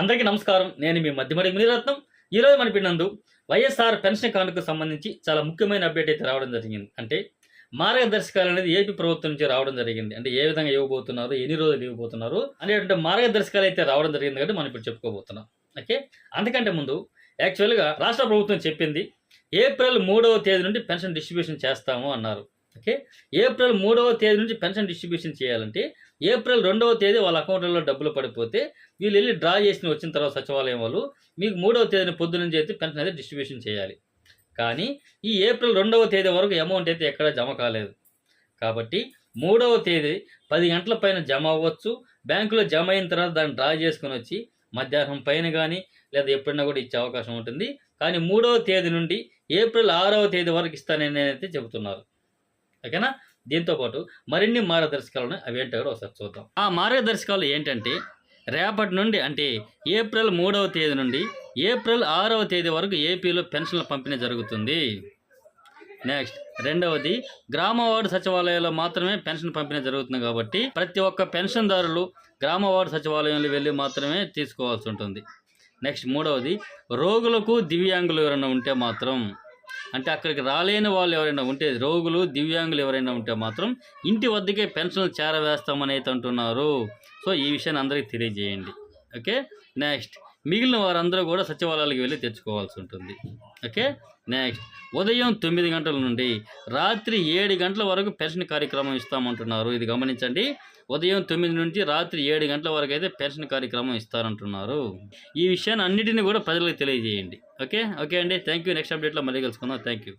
అందరికీ నమస్కారం. నేను మీ మధ్యమరి మునిరత్నం. ఈరోజు మన పిన్నందు వైఎస్ఆర్ పెన్షన్ కానుకకు సంబంధించి చాలా ముఖ్యమైన అప్డేట్ అయితే రావడం జరిగింది. అంటే మార్గదర్శకాలు అనేది ఏపీ ప్రభుత్వం నుంచి రావడం జరిగింది. అంటే ఏ విధంగా ఇవ్వబోతున్నారు ఎన్ని రోజులు ఇవ్వబోతున్నారు అనేటువంటి మార్గదర్శకాలు అయితే రావడం జరిగింది కాబట్టి మనం ఇప్పుడు చెప్పుకోబోతున్నాం. ఓకే? అందుకంటే ముందు యాక్చువల్గా రాష్ట్ర ప్రభుత్వం చెప్పింది ఏప్రిల్ మూడవ తేదీ నుండి పెన్షన్ డిస్ట్రిబ్యూషన్ చేస్తాము అన్నారు. ఓకే? ఏప్రిల్ మూడవ తేదీ నుంచి పెన్షన్ డిస్ట్రిబ్యూషన్ చేయాలంటే ఏప్రిల్ రెండవ తేదీ వాళ్ళ అకౌంట్లలో డబ్బులు పడిపోతే వీళ్ళు వెళ్ళి డ్రా చేసి వచ్చిన తర్వాత సచివాలయం వాళ్ళు మీకు మూడవ తేదీన పొద్దు నుంచి అయితే పెన్షన్ అయితే డిస్ట్రిబ్యూషన్ చేయాలి. కానీ ఈ ఏప్రిల్ రెండవ తేదీ వరకు అమౌంట్ అయితే ఎక్కడ జమ కాలేదు. కాబట్టి మూడవ తేదీ పది గంటల పైన జమ అవ్వచ్చు. బ్యాంకులో జమ అయిన తర్వాత దాన్ని డ్రా చేసుకుని వచ్చి మధ్యాహ్నం పైన కానీ లేదా ఎప్పుడైనా కూడా ఇచ్చే అవకాశం ఉంటుంది. కానీ మూడవ తేదీ నుండి ఏప్రిల్ ఆరవ తేదీ వరకు ఇస్తానని అయితే చెబుతున్నారు. ఓకేనా? దీంతోపాటు మరిన్ని మార్గదర్శకాలను అవి ఏంటో కూడా ఒకసారి చూద్దాం. ఆ మార్గదర్శకాలు ఏంటంటే రేపటి నుండి అంటే ఏప్రిల్ మూడవ తేదీ నుండి ఏప్రిల్ ఆరవ తేదీ వరకు ఏపీలో పెన్షన్ల పంపిణీ జరుగుతుంది. నెక్స్ట్ రెండవది గ్రామ వార్డు సచివాలయాల్లో మాత్రమే పెన్షన్ పంపిణీ జరుగుతుంది కాబట్టి ప్రతి ఒక్క పెన్షన్దారులు గ్రామ వార్డు సచివాలయంలో వెళ్ళి మాత్రమే తీసుకోవాల్సి ఉంటుంది. నెక్స్ట్ మూడవది రోగులకు దివ్యాంగులు ఎవరైనా ఉంటే మాత్రం అంటే అక్కడికి రాలేని వాళ్ళు ఎవరైనా ఉంటే రోగులు దివ్యాంగులు ఎవరైనా ఉంటే మాత్రం ఇంటి వద్దకే పెన్షన్లు చేరవేస్తామని అయితే అంటున్నారు. సో ఈ విషయాన్ని అందరికీ తెలియజేయండి. ఓకే? నెక్స్ట్. మిగిలిన వారందరూ కూడా సచివాలయాలకు వెళ్ళి తెచ్చుకోవాల్సి ఉంటుంది. ఓకే? నెక్స్ట్. ఉదయం తొమ్మిది గంటల నుండి రాత్రి ఏడు గంటల వరకు పెన్షన్ కార్యక్రమం ఇస్తామంటున్నారు. ఇది గమనించండి. ఉదయం తొమ్మిది నుంచి రాత్రి ఏడు గంటల వరకు అయితే పెన్షన్ కార్యక్రమం ఇస్తారంటున్నారు. ఈ విషయాన్ని అన్నిటిని కూడా ప్రజలకు తెలియజేయండి. ఓకే? ఓకే అండి. థ్యాంక్ యూ నెక్స్ట్ అప్డేట్లో మళ్ళీ కలుసుకుందాం. Thank you